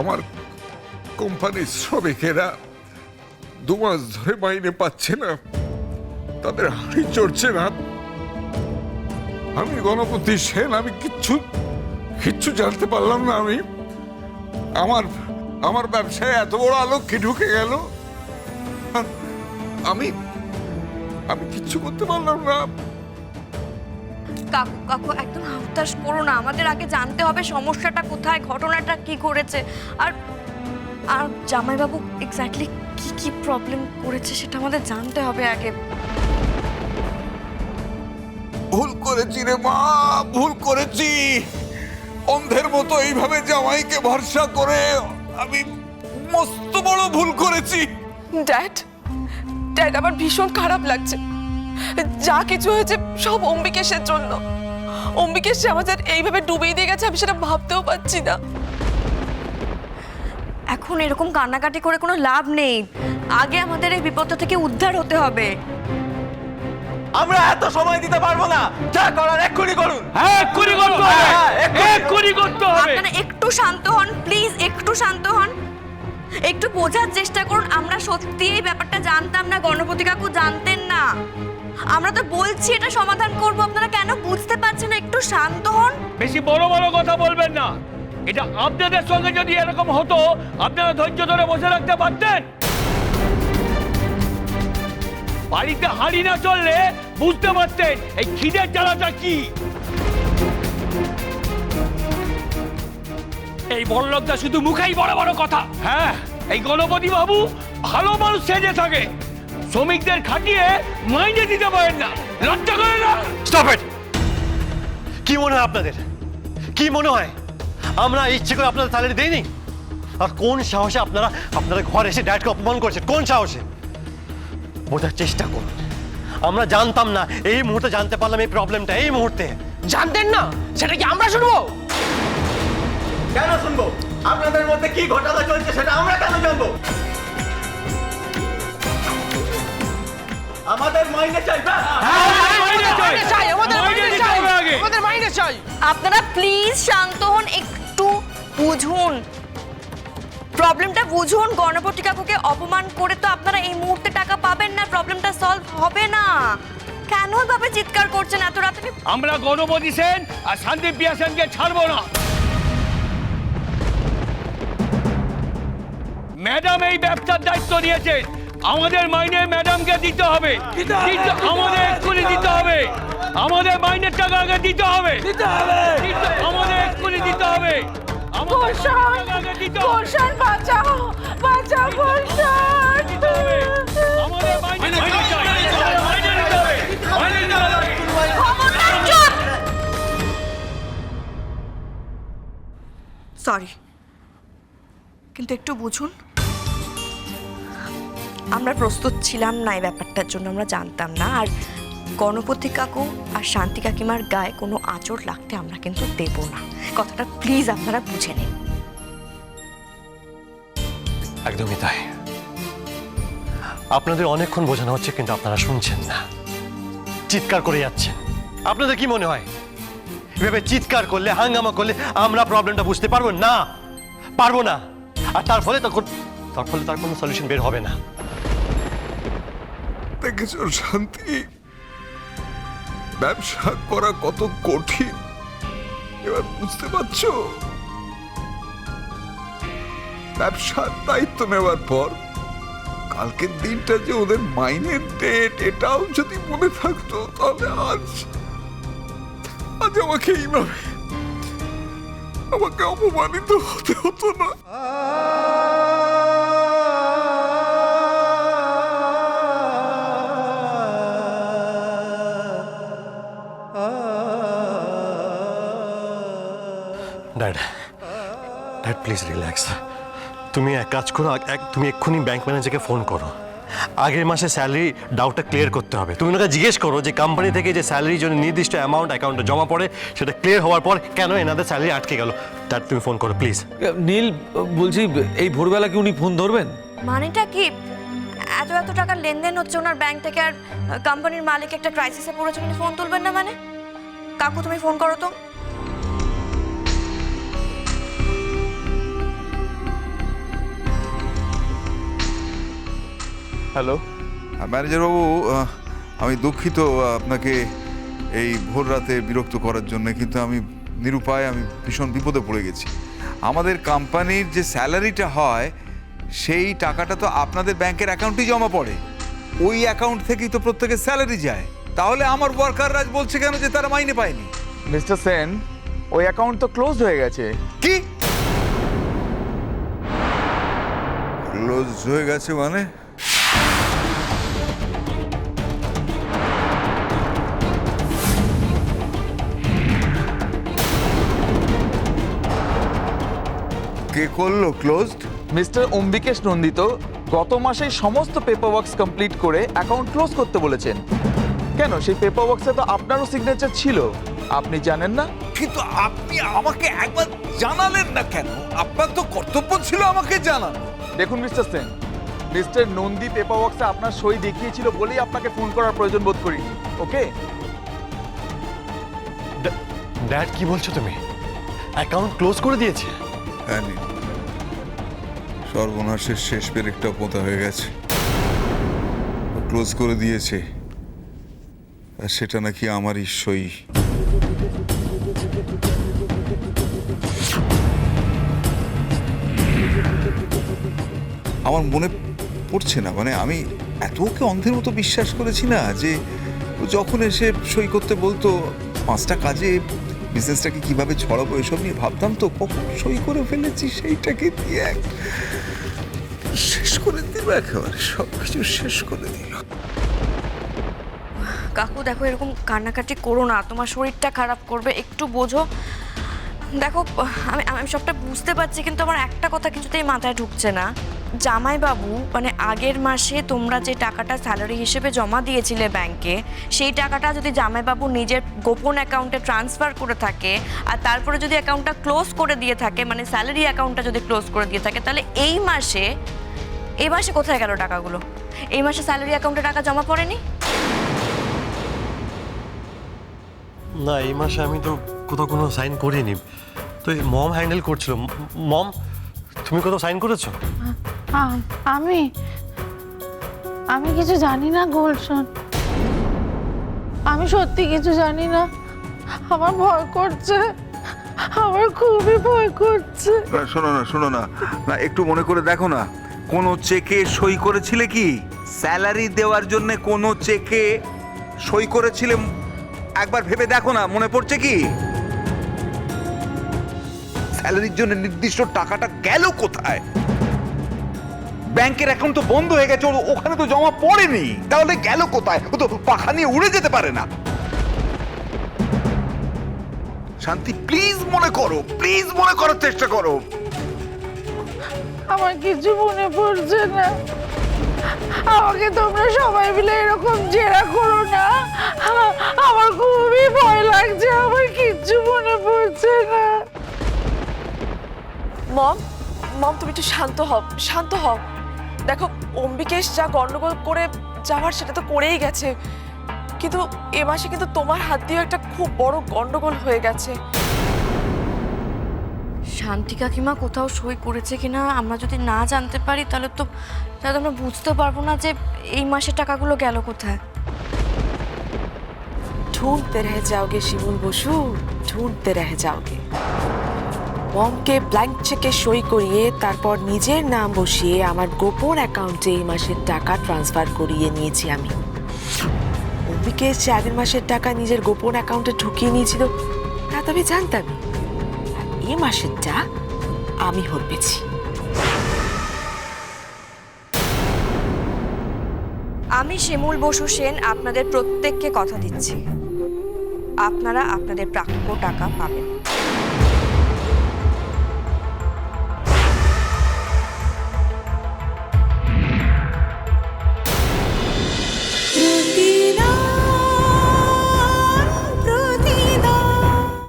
আমার কোম্পানির শ্রমিকেরা দু মাস ধরে মাইনে পাচ্ছে না। তাদের হাড়ি চড়ছে না। আমি গণপতি সেন, আমি কিচ্ছু কিচ্ছু জানতে পারলাম না আমি। আমার আমার ব্যবসায় এত বড় আলোকে ঢুকে গেল? আমি আমি কিচ্ছু করতে পারলাম না। কাকু কাকু একদম হতাশ করো না। আমাদের আগে জানতে হবে সমস্যাটা কোথায় ঘটনাটা কি করেছে আর আর জামাইবাবু এক্স্যাক্টলি কি কি প্রবলেম করেছে সেটা আমাদের জানতে হবে আগে। ভুল করেছি রে মা ভুল করেছি। অন্ধের মতো এইভাবে জামাইকে ভরসা করে আমি মস্ত বড় ভুল করেছি। ড্যাড ড্যাড আমার ভীষণ খারাপ লাগছে। যা কিছু হয়েছে সব অম্বিকেশের জন্য। অম্বিকেশ যে আমাদের এইভাবে ডুবিয়ে দিয়ে গেছে আমি সেটা ভাবতেও পারছি না। এখন এরকম কান্নাকাটি করে কোনো লাভ নেই। আগে আমাদের এই বিপদটা থেকে উদ্ধার হতে হবে। আমরা এত সময় দিতে পারব না। যা করার এক্ষুনি করুন। হ্যাঁ এক্ষুনি করতে হবে। হ্যাঁ। এক্ষুনি করতে হবে। আপনারা একটু শান্ত হন প্লিজ একটু শান্ত হন। একটু বোঝার চেষ্টা করুন আমরা সত্যি এই ব্যাপারটা জানতাম না গণপতি কাকু জানতেন না। আমরা তো বলছি এটা সমাধান করব, আপনারা কেন বুঝতে পারছেন না? একটু শান্ত হন। বেশি বড় বড় কথা বলবেন না। এটা আপনাদের সঙ্গে যদি এরকম হতো, আপনারা ধৈর্য ধরে বসে রাখতে পারতেন। বাড়িতে হাঁড়ি না চললে বুঝতে পারতেন এই খিদের জ্বালাটা কি। এই বড়লোকটা শুধু মুখেই বড় বড় কথা। হ্যাঁ এই গণপতি বাবু ভালো মানুষ সেজে থাকে। শ্রমিকদের খাটিয়ে মাইনে দিতে পারেন না। লজ্জা করে না? স্টপ ইট কি মনে হয় আপনাদের? কি মনে হয়? আমরা ইচ্ছে করে আপনাদের স্যালারি দেইনি? আর কোন সাহসে আপনারা আপনারা ঘরে এসে ড্যাডকে অপমান করছেন? কোন সাহসে? বোঝার চেষ্টা করুন। আমরা জানতাম না এই মুহূর্তে জানতে পারলাম এই প্রবলেমটা এই মুহূর্তে। জানতেন না? সেটা কি আমরা শুনব? কেন শুনব? আপনাদের মধ্যে কি ঘটনা চলছে সেটা আমরা কেন জানব? আমাদের মাইনে চাই আপনারা প্লিজ শান্ত হন একটু বুঝুন। প্রবলেমটা বুঝুন গণপতি কাকুকে অপমান করে তো আপনারা এই মুহূর্তে টাকা পাবেন না প্রবলেমটা সলভ হবে না। কেন ভাবে চিৎকার করছেন এত রাতে? আমরা গণপতি সেন আর শান্তি প্রিয়া সেনকে ছাড়বো না। ম্যাডাম এই ব্যবসার দায়িত্ব নিয়েছেন। আমাদের মাইনে ম্যাডামকে দিতে হবে দিতে- আমাদের এক্ষুনি দিতে হবে আমাদের মাইনের টাকা আগে দিতে হবে দিতে হবে আমাদের এক্ষুনি দিতে হবে আমাদের মাইনের টাকা আগে দিতে হবে বাঁচাও বাঁচাও দিতে আমাদের মাইনে মাইনে চাই। মাইনে দিতে হবে মাইনে দিতে হবে সরি কিন্তু একটু বুঝুন আমরা প্রস্তুত ছিলাম না এই ব্যাপারটার জন্য, আমরা জানতাম না। আর গণপতি কাকু আর শান্তি কাকিমার গায়ে কোনো আঁচড় লাগতে আমরা কিন্তু দেব না। কথাটা প্লিজ আপনারা বুঝে নিন। একদমই তাই। আপনাদের অনেকক্ষণ বোঝানো হচ্ছে, কিন্তু আপনারা শুনছেন না। চিৎকার করে যাচ্ছেন। আপনাদের কি মনে হয়? ভেবে চিৎকার করলে, হাঙ্গামা করলে আমরা প্রবলেমটা বুঝতে পারব? না পারব না। আর তার ফলে তখন তার ফলে তার কোনো সলিউশন বের হবে না। দেখেছ শান্তি? ব্যবসা করা কত কঠিন, এবার বুঝতে পারছ? ব্যবসার দায়িত্ব নেওয়ার পর, কালকের দিনটা যে ওদের মাইনের ডেট এটাও যদি মনে থাকতো, তাহলে আজ আজ আমাকে এইভাবে, আমাকে অপমানিত হতে হতো না। Please relax. তুমি এক কাজ করো এক তুমি এক্ষুনি ব্যাংক ম্যানেজারকে ফোন করো। আগের মাসে স্যালারি ডাউটটা ক্লিয়ার করতে হবে। তুমি ওনাকে জিজ্ঞেস করো যে কোম্পানি থেকে যে স্যালারির জন্য নির্দিষ্ট অ্যামাউন্ট অ্যাকাউন্টে জমা পড়ে সেটা ক্লিয়ার হওয়ার পর কেন এনাদের স্যালারি আটকে গেল? তার তুমি ফোন করো প্লিজ নীল বলছি এই ভোরবেলা কি উনি ফোন ধরবেন? মানেটা কি? এত এত টাকার লেনদেন হচ্ছে ওনার ব্যাংক থেকে আর কোম্পানির মালিক একটা ক্রাইসিসে পড়েছে উনি ফোন তুলবেন না মানে? কাকু তুমি ফোন করো তো। হ্যালো। ম্যানেজারবাবু আমি দুঃখিত আপনাকে এই ভোর রাতে বিরক্ত করার জন্য কিন্তু আমি নিরুপায় আমি ভীষণ বিপদে পড়ে গেছি। আমাদের কোম্পানির যে স্যালারিটা হয় সেই টাকাটা তো আপনাদের ব্যাংকের অ্যাকাউন্টেই জমা পড়ে। ওই অ্যাকাউন্ট থেকেই তো প্রত্যেকের স্যালারি যায়। তাহলে আমার ওয়ার্কাররা বলছে কেন যে তারা মাইনে পায়নি? মিস্টার সেন ওই অ্যাকাউন্ট তো ক্লোজ হয়ে গেছে। কি? ক্লোজ হয়ে গেছে মানে? করল ক্লোজড মিস্টার অম্বিকেশ নন্দিত গত মাসে সমস্ত পেপার ওয়ার্কস কমপ্লিট করে অ্যাকাউন্ট ক্লোজ করতে বলেছেন কেন সেই পেপার ওয়ার্কসে তো আপনারও সিগনেচার ছিল আপনি জানেন না কিন্তু আপনি আমাকে একবার জানালেন না কেন আপনার তো কর্তব্য ছিল আমাকে জানানো দেখুন mister Sen mister Nandi paper ওয়ার্কসে আপনার সই দেখিয়েছিল বলেই আপনাকে ফোন করার প্রয়োজন বোধ করি ওকে ড্যাড কি বলছো তুমি অ্যাকাউন্ট ক্লোজ করে দিয়েছে হ্যাঁ সর্বনাশের শেষ পেরেকটা পোতা হয়ে গেছে। ক্লোজ করে দিয়েছে। আর সেটা নাকি আমার ঈশ্বই আমার মনে পড়ছে না মানে আমি এত ওকে অন্ধের মতো বিশ্বাস করেছি না যে যখন এসে সই করতে বলতো, পাঁচটা কাজে বিজনেসটাকে কীভাবে ছড়াবো এসব নিয়ে ভাবতাম তো, কখন সই করে ফেলেছি সেইটাকে দিয়ে এক শেষ করে দিল, একেবারে সব কিছু শেষ করে দিল। কাকু, দেখো, এরকম কান্নাকাটি করো না, তোমার শরীরটা খারাপ করবে, একটু বোঝো। দেখো, আমি আমি সবটা বুঝতে পারছি, কিন্তু আমার একটা কথা কিছুতেই মাথায় ঢুকছে না। জামাইবাবু মানে আগের মাসে তোমরা যে টাকাটা স্যালারি হিসেবে জমা দিয়েছিলে ব্যাংকে সেই টাকাটা যদি জামাইবাবু নিজের গোপন অ্যাকাউন্টে ট্রান্সফার করে থাকে আর তারপরে যদি অ্যাকাউন্টটা ক্লোজ করে দিয়ে থাকে মানে স্যালারি অ্যাকাউন্টটা যদি ক্লোজ করে দিয়ে থাকে তাহলে এই মাসে এই মাসে কোথায় গেল টাকাগুলো? এই মাসে স্যালারি অ্যাকাউন্টে টাকা জমা পড়েনি? না এই মাসে আমি তো কোথাও কোনো সাইন করিনি। তো মম হ্যান্ডেল করছিল। মম তুমি কোথাও সাইন করেছ? আমি আমি কিছু জানি না গোলশন। আমি সত্যি কিছু জানি না। আমার ভয় করছে। আমার খুবই ভয় করছে। শোনো না শোনো না। না, একটু মনে করে দেখো না। কোনো চেকে সই করেছিলে কি? স্যালারি দেওয়ার জন্য কোনো চেকে সই করেছিলে? একবার ভেবে দেখো না, মনে পড়ছে কি? স্যালারির জন্য নির্দিষ্ট টাকাটা গেল কোথায়? ব্যাংকের অ্যাকাউন্ট তো বন্ধ হয়ে গেছে ওর ওখানে তো জমা পড়েনি। তাহলে গেল কোথায়? ও তো পাখা নিয়ে উড়ে যেতে পারে না। শান্তি প্লিজ মনে করো প্লিজ মনে করার চেষ্টা করো। আমার কিছু মনে পড়ছে না। আমাকে তোমরা সবাই মিলে এরকম জেরা করো না। আমার খুবই ভয় লাগছে আমার কিচ্ছু মনে পড়ছে না। মম মম তুমি একটু শান্ত হও শান্ত হও। দেখো অম্বিকেশ যা গন্ডগোল করে যাওয়ার সেটা তো করেই গেছে। কিন্তু এ মাসে কিন্তু তোমার হাত দিয়ে একটা খুব বড় গন্ডগোল হয়ে গেছে। শান্তি কাকিমা কোথাও সই করেছে কিনা আমরা যদি না জানতে পারি তাহলে তো তাহলে আমরা বুঝতে পারব না যে এই মাসের টাকাগুলো গেল কোথায়। ঢুঁড়তে রেহে যাওগে শিমুল বসু ঢুঁড়তে রেহে যাওগে। মমকে ব্ল্যাঙ্ক চেকে সই করিয়ে তারপর নিজের নাম বসিয়ে আমার গোপন অ্যাকাউন্টে এই মাসের টাকা ট্রান্সফার করিয়ে নিয়েছি আমি। অম্বিকে যে আগের মাসের টাকা নিজের গোপন অ্যাকাউন্টে ঢুকিয়ে নিয়েছিল, তা তো আমি জানতামই। আর এই মাসেরটা আমি হরপেছি। আমি শিমুল বসু সেন আপনাদের প্রত্যেককে কথা দিচ্ছি। আপনারা আপনাদের প্রাপ্য টাকা পাবেন।